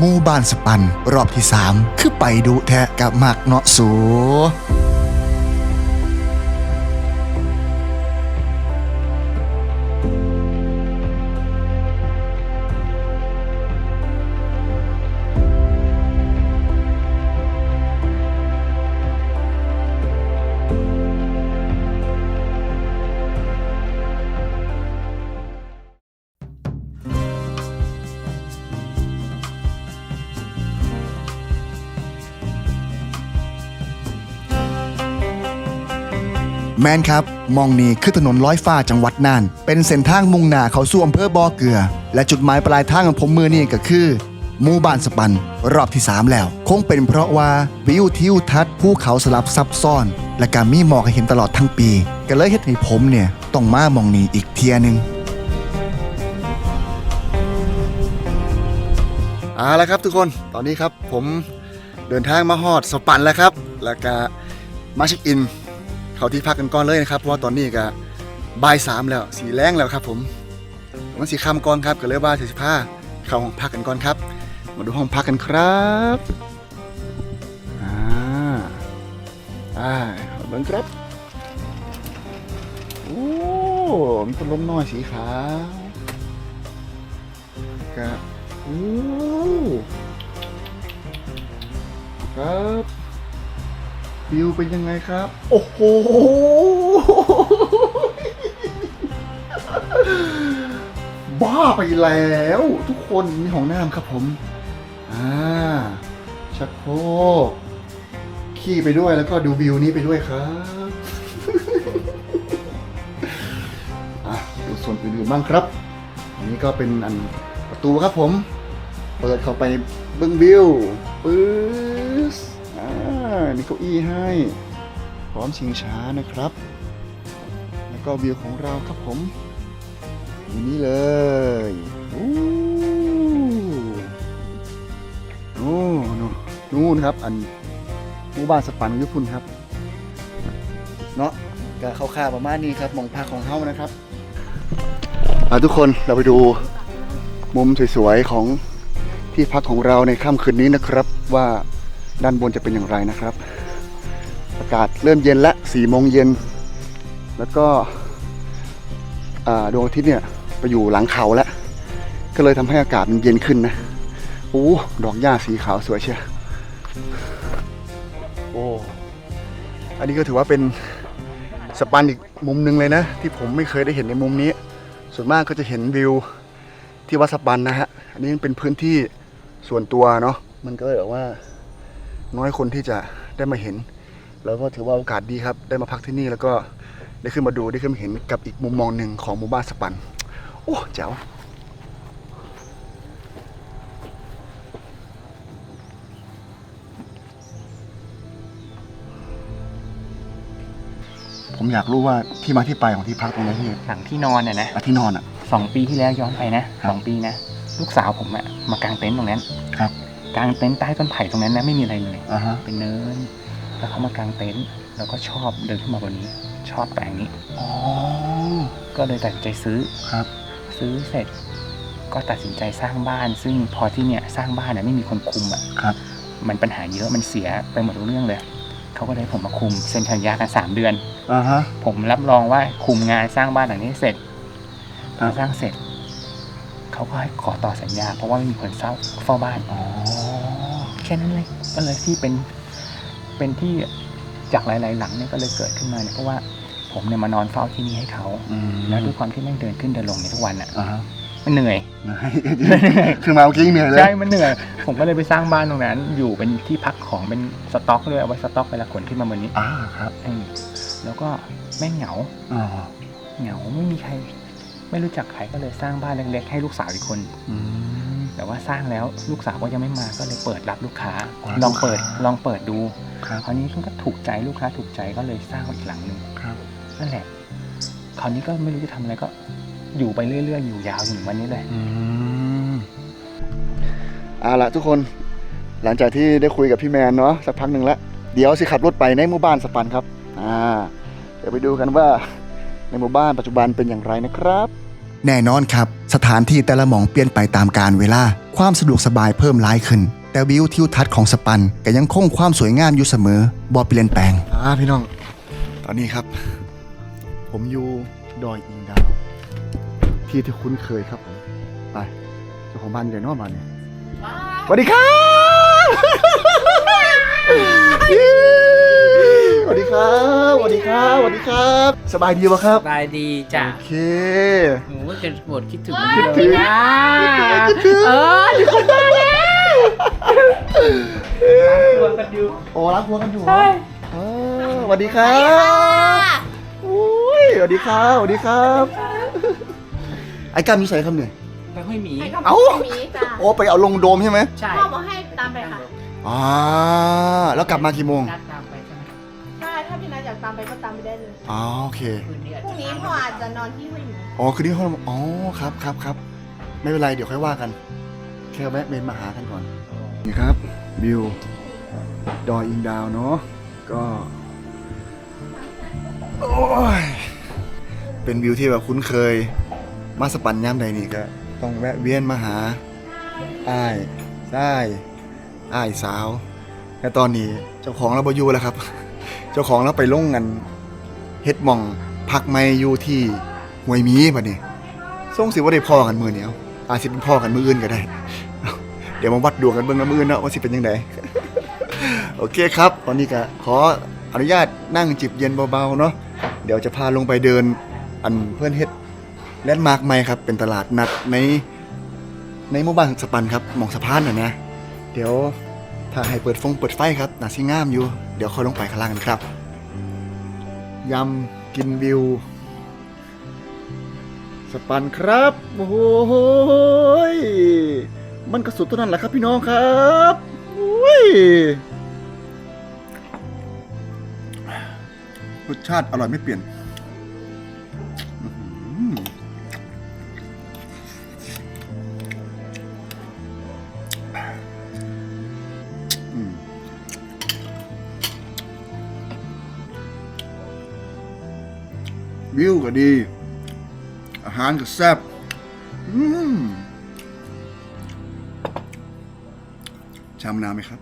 มู่บ้านสปันรอบที่สามคือไปดูแทะกับมากเนาะสู แมนครับ มองนี่คือถนนร้อยฟ้าจังหวัดน่าน เป็นเส้นทางมุ่งหน้าเขาสู่อำเภอบ่อเกลือ และจุดหมายปลายทางของผมมือนี่ก็คือหมู่บ้านสปัน รอบที่ 3 แล้ว คงเป็นเพราะว่าวิวทิวทัศน์ภูเขาสลับซับซ้อน และการมีหมอกให้เห็นตลอดทั้งปี ก็เลยเฮ็ดให้ผมเนี่ยต้องมามองนี่อีกเทียนึงเอาละครับทุกคนตอนนี้ครับผมเดินทางมาฮอดสปันแล้วครับ แล้วก็มาเช็คอิน เขาที่พักกันก่อนเลยนะครับเพราะว่าตอนนี้ก็บ่ายสามแล้วสีแรงแล้วครับ ผมมันสีคำก่อนครับก็เลยว่าเสิบห้าเข้าห้องพักกันก่อนครับ มาดูห้องพักกันครับอ่าอ่าเบิ้งครับโอ้มีพัดลมน้อยสีขาวก็โอ้ครับ วิวเป็นยังไงครับ โอ้โห บ้าไปแล้ว ทุกคนมีห้องน้ำครับผม อ่า ชักโครกขี่ไปด้วยแล้วก็ดูวิวนี้ไปด้วยครับอะดูส่วนอื่นๆบ้างครับ อันนี้ก็เป็นอันประตูครับผม เปิดเข้าไปเบิ้งวิวปื๊สอ่า มีเก้าอี้ให้ พร้อมชิงช้านะครับ แล้วก็วิวของเราครับผมอยู่นี้เลยอู้โอ้นู่นนู่นครับ อันหมู่บ้านสปันยุพุนครับเนาะก็เข้าค่าประมาณนี้ครับหมองพักของเฮานะครับอะทุกคนเราไปดูมุมสวยๆของที่พักของเราในค่ำคืนนี้นะครับว่า ด้านบนจะเป็นอย่างไรนะครับ อากาศเริ่มเย็นและ4โมงเย็น แล้วก็ดวงอาทิตย์เนี่ยไปอยู่หลังเขาแล้ว ก็เลยทำให้อากาศมันเย็นขึ้นนะโอ้ดอกหญ้าสีขาวสวยเชียวโอ้อันนี้ก็ถือว่าเป็นสปันอีกมุมหนึ่งเลยนะ ที่ผมไม่เคยได้เห็นในมุมนี้ ส่วนมากก็จะเห็นวิวที่วัดสปันนะฮะ อันนี้เป็นพื้นที่ส่วนตัวเนาะ มันก็เลยแบบว่า น้อยคนที่จะได้มาเห็น แล้วก็ถือว่าโอกาสดีครับ ได้มาพักที่นี่แล้วก็ได้ขึ้นมาดูได้ขึ้นมาเห็นกับอีกมุมมองหนึ่งของหมู่บ้านสปัน โอ้แจ๋วผมอยากรู้ว่าที่มาที่ไปของที่พักตรงนี้ที่หลังที่นอนน่ะนะอะที่นอนอะ สองปีที่แล้วย้อนไปนะครับสองปีนะ ลูกสาวผมอะมากางเต็นท์ตรงนั้นครับ กางเต็นท์ใต้ต้นไผ่ตรงนั้นนะไม่มีอะไรเลยอ่าฮะเป็นเนิน แล้วเขามากางเต็นท์แล้วก็ชอบเดินขึ้นมาบนนี้ ชอบแปลงนี้ อ๋อก็เลยตัดสินใจซื้อ ครับ ซื้อเสร็จ ก็ตัดสินใจสร้างบ้าน ซึ่งพอที่เนี่ยสร้างบ้านนะไม่มีคนคุมอะครับ มันปัญหาเยอะมันเสียไปหมดทุกเรื่องเลยเขาก็เลยให้ผมมาคุมเซ็นสัญญากันสามเดือน อ่าฮะ ผมรับรองว่าคุมงานสร้างบ้านหลังนี้เสร็จคพรัอบ สร้างเสร็จ เขาก็ให้ขอต่อสัญญา เพราะว่าไม่มีคนเฝ้าเฝ้าบ้านอ๋อแค่นั้นเลยก็เลยที่เป็นเป็นที่จากหลาย ๆ หลังเนี่ยก็เลยเกิดขึ้นมาเนี่ยเพราะว่าผมเนี่ยมานอนเฝ้าที่นี่ให้เขาอืมแล้วด้วยความที่แม่งเดินขึ้นเดินลงในยทุกวันอะอ่าฮะมันเหนื่อยคือมาเมื่อกี้เหนื่อยเลยใช่มันเหนื่อยผมก็เลยไปสร้างบ้านตรงนั้น อยู่เป็นที่พักของเป็นสต็อกด้วยเอาไว้สต็อกเวลาขนขึ้นมาบนนี้อ่าครับเออแล้วก็แม่งเหงาอ๋อเหงาไม่มีใคร ไม่รู้จักใครก็เลยสร้างบ้านเล็กๆ ให้ลูกสาวอีกคนอืมแต่ว่าสร้างแล้วลูกสาวก็ยังไม่มาก็เลยเปิดรับลูกค้าอ๋อลองเปิดลูกค้าลองเปิดดูครับคราวนี้ก็ถูกใจลูกค้าถูกใจก็เลยสร้างอีกหลังหนึ่งครับนั่นแหละ คราวนี้ก็ไม่รู้จะทำอะไรก็ อยู่ไปเรื่อยๆ อยู่ยาวถึงวันนี้เลยอืมเอาละทุกคนหลังจากที่ได้คุยกับพี่แมนเนาะสักพักหนึ่งแล้วเดี๋ยวสิขับรถไปในหมู่บ้านสปันครับอ่าเดี๋ยวไปดูกันว่าในหมู่บ้านปัจจุบันเป็นอย่างไรนะครับ แน่นอนครับ สถานที่แต่ละหม่องเปลี่ยนไปตามกาลเวลา ความสะดวกสบายเพิ่มหลายขึ้น แต่วิวทิวทัศน์ของสปันก็ยังคงความสวยงามอยู่เสมอบ่เปลี่ยนแปลง อ่าพี่น้อง ตอนนี้ครับ ผมอยู่ดอยอิงดาว ที่ที่คุ้นเคยครับผม ไปเจ้าของบ้านอยู่ไหนเนอกบ้านเนี่ยสวัสดีครับ สวัสดีครับสวัสดีครับสวัสดีครับ สบายดีปะครับ สบายดีจ้ะโอเค หนูจะปวดคิดถึงคิดถึงนะคิดถึง เอออยู่คนมาแล้วปวดกันอยู่โอ้รักพวกันอยู่เหรอเออสวัสดีครับอุ้ยสวัสดีครับสวัสดีครับ ไอ้กันอยู่ใส่ครับเนี่ย ไปห้อยหมีเอ้า หมีจ้ะโอ้ไปเอาลงโดมใช่ไหมใช่พ่อบอกให้ตามไปค่ะอ่าแล้วกลับมากี่โมง นัดตามไปใช่ไหมใช่ถ้าพี่นัทอยากตามไปก็ตามไปได้เลยอ๋อโอเคคืนนี้อาจพรุ่จะงนี้พ่ออาจจะนอนที่ห้วยหมีอ๋อคือที่ห้องอ๋อครับครับครับไม่เป็นไรเดี๋ยวค่อยว่ากัน แค่แวะเมนมาหากันก่อน นี่ครับวิวดอยอิงดาวเนาะก็ โอ้ย เป็นวิวที่แบบคุ้นเคย มาสปันย่ามใดนี่ก็ ต้องแวะเวียนมาหาอ้ายได้อ้ายสาว และตอนนี้เจ้าของเราบอยู่แล้วครับ เจ้าของเราไปลงกันเฮ็ดหมองพักไม่อยู่ที่ห้วยมีบัดนี้ส่งสิว่าได้พ่อกันมือเนี้ยอาจสิเป็นพ่อกันมืออื่นก็ได้ เดี๋ยวมาวัดดวงกันเบิ่งกันมืออื่นเนาะว่าสิเป็นยังไงโอเคครับ ตอนนี้ก็ขออนุญาตนั่งจิบเย็นเบาๆเนาะเดี๋ยวจะพาลงไปเดิน อันเพื่อนเฮ็ดแลนด์มาร์คใหม่ครับ เป็นตลาดนัดในในหมู่บ้านสปันครับหมองสะพานน่ะนะ เดี๋ยว ถ้าให้เปิดฟงเปิดไฟครับน่าสิงามอยู่ เดี๋ยวค่อยลงไปข้างล่างกันครับ ยำกินวิว สปันครับ โอ้โหมันกระสุดเท่านั้นแหละครับพี่น้องครับอุ้ยรสชาติอร่อยไม่เปลี่ยน วิวก็ดี อาหารก็แซ่บชามนาไหมครับ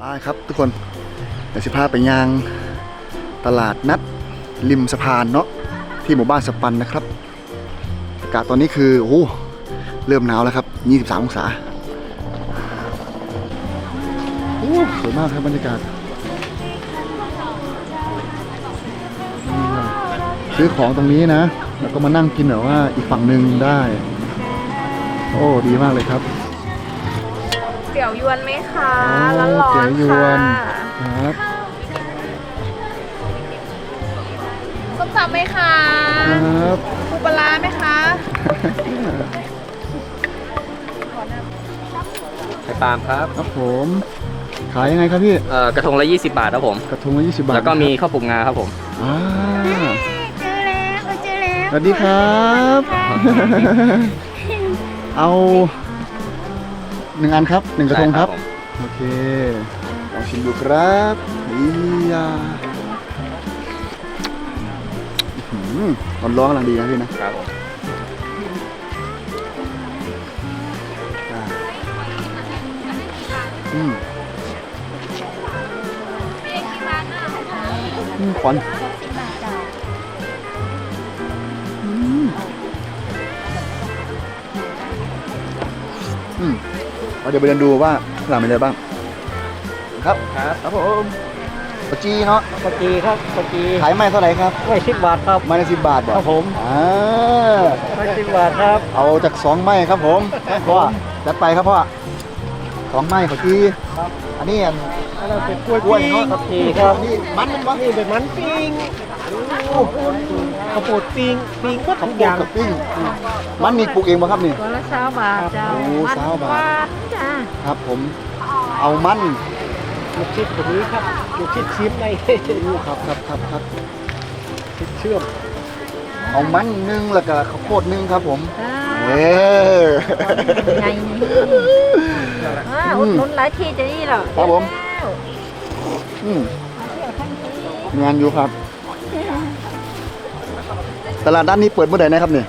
อ่าครับทุกคนเดี๋ยวสิพาไปยางตลาดนัดริมสะพานเนาะที่หมู่บ้านสปันนะครับ อากาศตอนนี้คือ โอ้ เริ่มหนาวแล้วครับ 23 องศาโอ้สวยมากครับบรรยากาศนี่ครับซื้อของตรงนี้นะ แล้วก็มานั่งกินแบบว่าอีกฝั่งหนึ่งได้ โอ้ ดีมากเลยครับเตี๋ยวยวนไหมคะโอ้ร้อนร้อเตี๋ยนวยวนค่ะครับส้มตำไหมคะครับปูปลาร้าไหมคะ ไข่ปาล์มครับครับผม ขายยังไงครับพี่เอ่อกระทงละ 20 บาทครับผม กระทงละ20 บาทแล้วก็มีข้าวปลุกงาครับผมอ่าเจอแล้วเจอแล้วสวัสดีครับ เอาหนึ่งอันครับหนึ่งกระทงครับใช่ผมโอเคลองชิมดูครับอียาอื้อหือร้อนๆกำลังดีนะพี่นะครับผม อืมอืมควันอืมอืมเอาเดี๋ยวไปเดินดูว่าข้างหลังมีอะไรบ้าง ครับ ครับครับผมปจีเนาะปกีครับปกีขายไม้เท่าไหร่ครับไม่สิบบาทครับไม้ละสิบบาทบ่ครับผมอ่าไม่สิบบาทครับ เอาจากสองไม้ครับผมพ่อจัดไปครับพ่อ สองไม้ปจีอันนี้อันอันนั้นเป็นกล้วยกล้วยเนาะปกีครับนี่มันมันวะนี่เป็นมันปิ้งข้าวโพดปิ้งปิ้งก็ข้าวทุกโพอดย่างกับปิ้งมันมีปลูกเองป่ะครับนี่ตัวละสามบาทจ้าโอ้สามบาทจ้าครับผมเอามันลูกชิดตรงนี้ครับลูกชิดชิมในอู้ครับครับครับครับชิดเชื่อมเอามันหนึงแล้วก็ข้าวโพดหนึงครับผมจ้าเออไงนี่โอ่าอุดหนุนหลายที่จะนี่เหรอครับผม อืมงานอยู่ครับ ตลาดด้านนี้เปิดเมื่อไหร่นะครับเนี่ย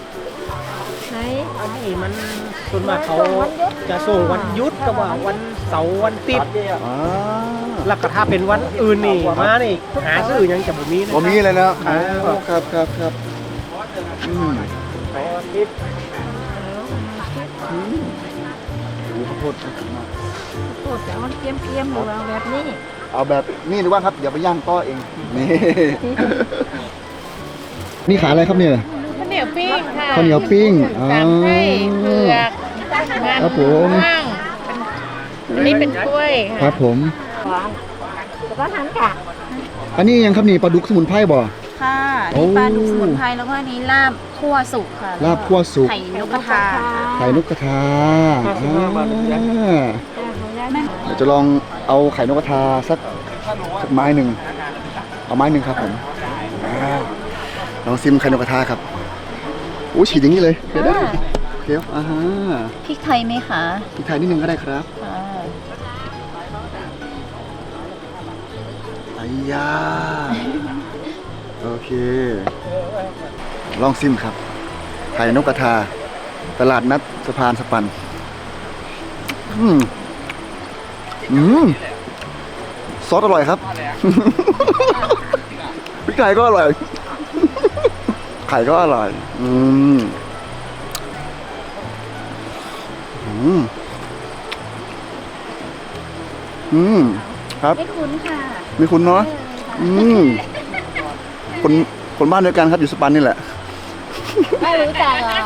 ไหน อันนี้มันส่วนมากเขาจะส่งวันหยุดกับว่าวันเสาร์วันติดอ่าแล้วก็ถ้าเป็นวันอื่นนี่มานี่หาซื้อยังจะบ่มีนะผมมีเลยนะครัโอ้ครับครับครับอืมเสาร์อาทิตย์โอ้ข้าวโพดโอ้แต่มันเกรียมเกรียมๆหรือว่าแบบนี้เอาแบบนี้ดีกว่าครับอย่าไปย่างต้อเองนี่ นี่ขายอะไรครับเนี่ยข้าวเหนียวปิ้งค่ะข้าวเหนียวปิ้งตามไส้เผือกมันครับผมม่วงเป็นอันนี้เป็นกล้วยคค่ะรับผมแล้วก็หันกะอันนี้ยังครับนี่ปลาดุกสมุนไพรบ่ค่ะโอ้นี่ปลาดุกสมุนไพรแล้วก็อันนี้ลาบคั่วสุกค่ะลาบคั่วสุกไข่นกกระทาไข่นกกระทาอ่า เดี๋ยวจะลองเอาไข่นกกระทาสักสักไม้หนึ่งเอาไม้หนึ่งครับผมอ่าลองซิมไข่นกกระทาครับอู้ฉีดอย่างนี้เลยเดี๋ยวได้เคี้ยวอ่าฮะพริกไทยไหมคะพริกไทยนิดนึงก็ได้ครับค่ะไอ้ยาโอเค ลองซิมครับ ไข่นกกระทา ตลาดนัดสะพานสปันอืม อืมซอสอร่อยครับ พริกไทยก็อร่อย ไข่ก็อร่อย อืมอืมอืมครับ ไม่คุ้นค่ะมีคุณเนาะอืมคนคนบ้านเดียวกันครับอยู่สปันนี่แหละ ไม่รู้จักเหรอ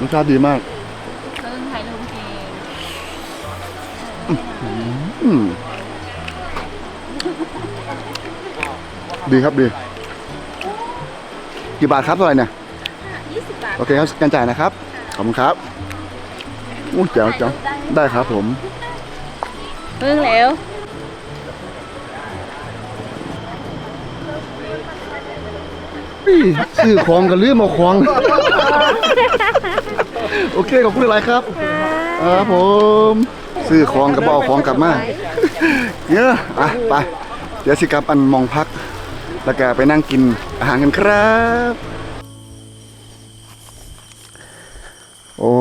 รสชาติดีมากเพิ่งไทยลงเกมอืมดีครับดี กี่บาทครับเท่าไหร่เนี่ย20บาทโอเคครับการจ่ายนะครับ ขอบคุณครับอู้แจ๋วแจ๋วได้ครับผม เพิ่งแล้ว อี้ซื้อของกันลืมเอาของ โอเค ขอบคุณหลายครับ ครับผม ซื้อของกระบอกของกลับมาเยอะอะไป เดี๋ยวสิกลับอันมองพัก แล้วก็ไปนั่งกินอาหารกันครับ โอ้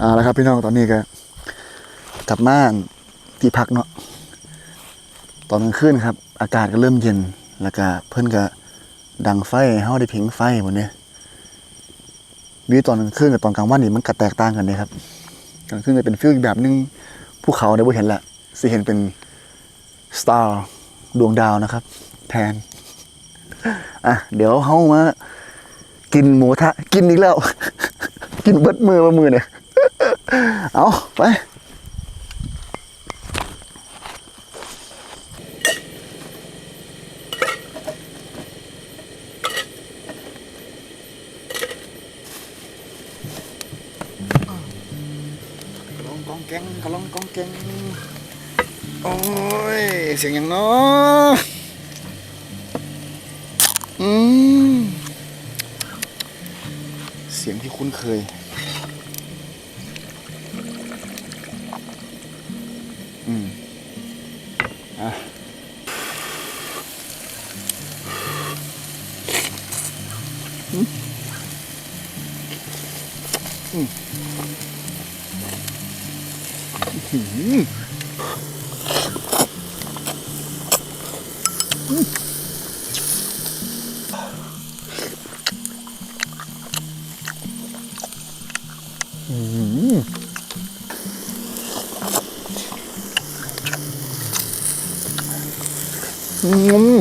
อ่าแล้วครับพี่น้องตอนนี้ก็กลับมาที่พักเนาะตอนกลางคืนครับ อากาศก็เริ่มเย็นแล้วก็เพื่อนก็ ดังไฟให้เฮาได้ผิงไฟหมดเนี่ยวิวตอนกลางคืนกับตอนกลางวันนี่มันก็แตกต่างกันเลยครับกลางคืนจะเป็นฟิลอีกแบบนึงภูเขาได้บ่เห็นละสิเห็นเป็นสตาร์ดวงดาวนะครับ แทน อะ เดี๋ยวเฮามากินหมูทะ กินอีกแล้ว กินเบิดมือมามือเนี่ย เอาไป กงกองกงกลองกองแกงโอ้ย เสียงอย่างเนาะอืม เสียงที่คุ้นเคย อืม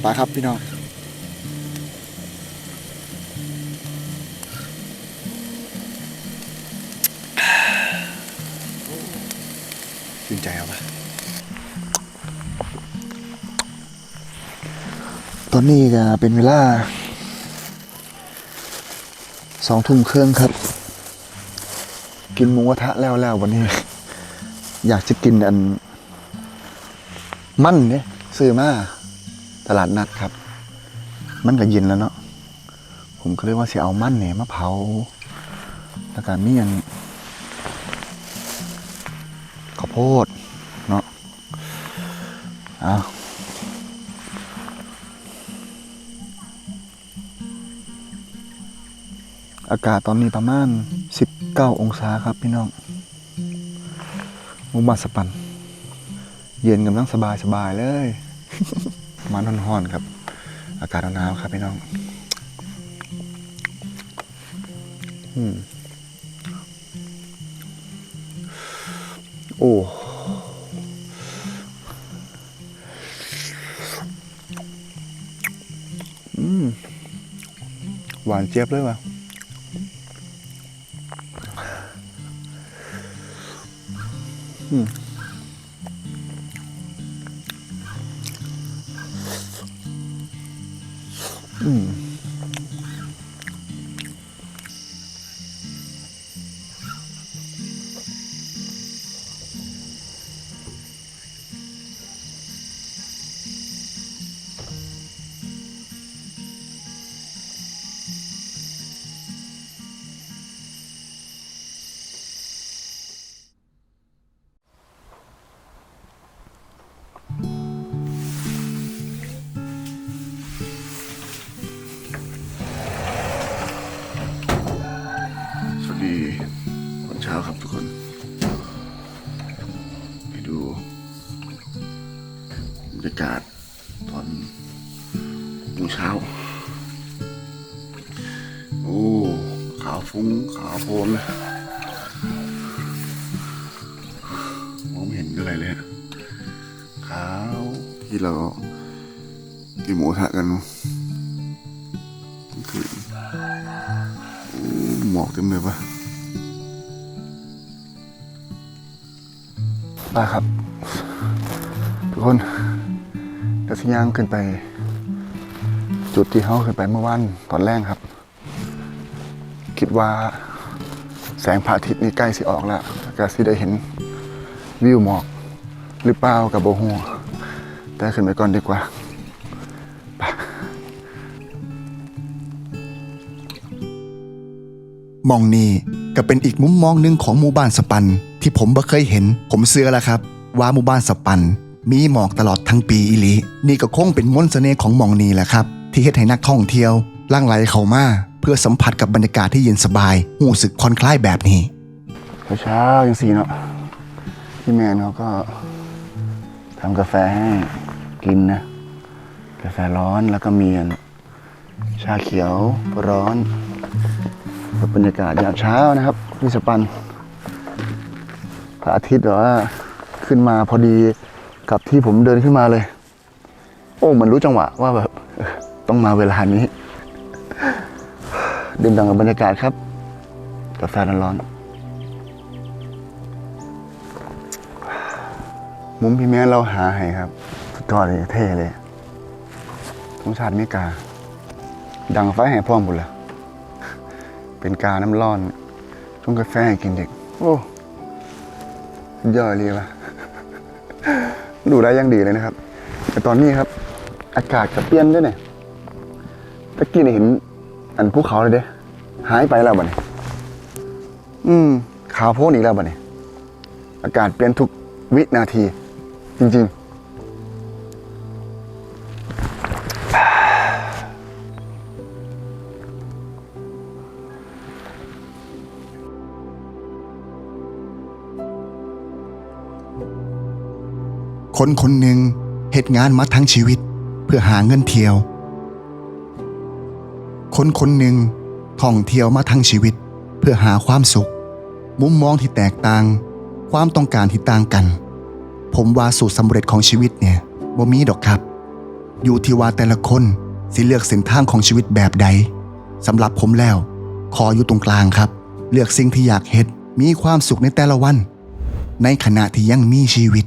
ไปครับพี่น้องชื่นใจเอาปะตอนนี้ก็เป็นเวลาสองทุ่มครึ่งครับ กินหมูกระทะแล้วแล้ววันนี้ อยากจะกินอัน มั่นเนี่ยซื้อมาตลาดนัดครับ มันก็เย็นแล้วเนาะผมก็เลยว่าสิเอามั่นเนี่ยมาเผาแล้วก็มีอันข้าวโพดเนาะเอาอากาศตอนนี้ประมาณ 19 องศาครับพี่น้อง มุมาสปัน เย็นกำลังสบายสบายๆเลย มันร้อนๆครับ อากาศหนาวๆครับพี่น้องอืมโอ้หวานเจี๊ยบเลยว่ะ อืม รรยากาศตอนโมงเช้า โอ้ขาวฟุ้งขาวโพลนเลยมองไม่เห็นอะไรเลยขาวที่เรากินหมูทะกันคือหมอกเต็มเลยปะป้าครับ ทุกคน เดี๋ยวสิย่างขึ้นไป จุดที่เขาขึ้นไปเมื่อวานตอนแรกครับ คิดว่าแสงพระอาทิตย์นี่ใกล้สิออกแล้วก็สิได้เห็นวิวหมอกหรือเปล่ากับโบฮูแต่ขึ้นไปก่อนดีกว่ามองนี่ก็เป็นอีกมุมมองหนึ่งของหมู่บ้านสปัน ที่ผมบ่เคยเห็น ผมเชื่อแล้วครับ ว่าหมู่บ้านสปัน มีหมอกตลอดทั้งปีอีหลีนี่ก็คงเป็นมนต์เสน่ห์ของหมองนีแหละครับ ที่เฮ็ดให้นักท่องเที่ยวล่างไหลเข้ามาเพื่อสัมผัสกับบรรยากาศที่เย็นสบายหูสึกผ่อนคลายแบบนี้เช้าๆอย่างสีเนาะพี่แมนเขาก็ทำกาแฟให้กินนะ กาแฟร้อนแล้วก็เมีอันชาเขียวร้อนบรรยากาศยามเช้านะครับที่สปันพระอาทิตย์แบบว่าขึ้นมาพอดี กับที่ผมเดินขึ้นมาเลย โอ้เหมันรู้จังหวะว่าแบบต้องมาเวลานี้ดื่มด่ำกับบรรยากาศครับกาแฟร้อนมุมพี่แม่เราหาให้ครับ สุดยอดเลยเท่เลยทงชาติเมกา ดังไฟให้พร้อมหมดเลยเป็นกาน้ำร้อนชงกาแฟให้กินเด็ก โอ้ สุดยอดเลยวะ ดูได้ยังดีเลยนะครับ แต่ตอนนี้ครับ อากาศกับเปลี่ยนด้วยเนี่ยตะกี้เห็น อันภูเขาเลยเด้หายไปแล้วบ่เนี่ยอืมขาวโพนอีกแล้วบ่เนี่ยอากาศเปลี่ยนทุกวินาที จริง ๆ คนคนหนึ่งเหตุงานมาทั้งชีวิตเพื่อหาเงินเที่ยว คนคนหนึ่งท่องเที่ยวมาทั้งชีวิตเพื่อหาความสุข มุมมองที่แตกต่าง ความต้องการที่ต่างกัน ผมว่าสูตรสำเร็จของชีวิตเนี่ยบ่มีดอกครับ อยู่ที่ว่าแต่ละคนสิเลือกเส้นทางของชีวิตแบบใดสำหรับผมแล้ว ขออยู่ตรงกลางครับ เลือกสิ่งที่อยากเฮ็ดมีความสุขในแต่ละวัน ในขณะที่ยังมีชีวิต